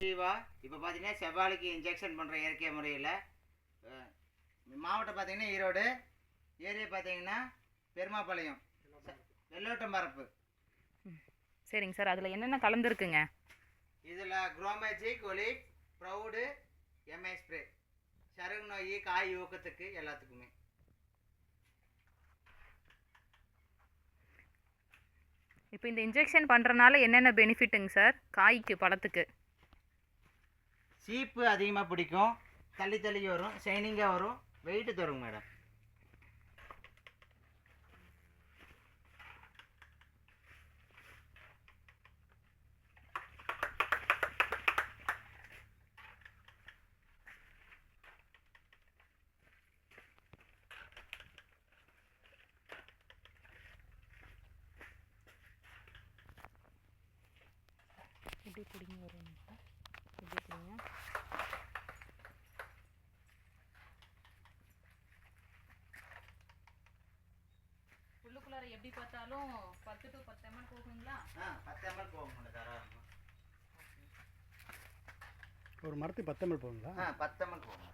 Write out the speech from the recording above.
ஜீவா இப்போ பார்த்தீங்கன்னா செவ்வாழைக்கு இன்ஜெக்ஷன் பண்ணுற இயற்கை முறையில் மாவட்டம் பார்த்தீங்கன்னா ஈரோடு ஏரியா பார்த்தீங்கன்னா பெருமாப்பாளையம் வெள்ளோட்டம் பரப்பு. சரிங்க சார். அதில் என்னென்ன கலந்துருக்குங்க? இதில் குரோமேஜிக் ஒலிக் ப்ரௌடு எம்ஐ ஸ்ப்ரே. சருகு நோய் காய் ஊக்கத்துக்கு எல்லாத்துக்குமே. இப்போ இந்த இன்ஜெக்ஷன் பண்ணுறனால என்னென்ன பெனிஃபிட்டுங்க சார்? காய்க்கு பழத்துக்கு? சீப்பு அதிகமாக பிடிக்கும். தள்ளி தள்ளி வரும். ஷைனிங்காக வரும். வெயிட்டு தரும் மேடம் எப்படி பிடிங்க வரும் உள்ளுக்குள்ளார எப்படி பார்த்தாலும் பத்து டு பத்து எம்எல் போகுங்களா? ஆ பத்து எம்எல் போகும் மேடம் தாராளமாக ஒரு மரத்துக்கு பத்தமல் போகுங்களா? ஆ பத்து எம்எல் போகும்.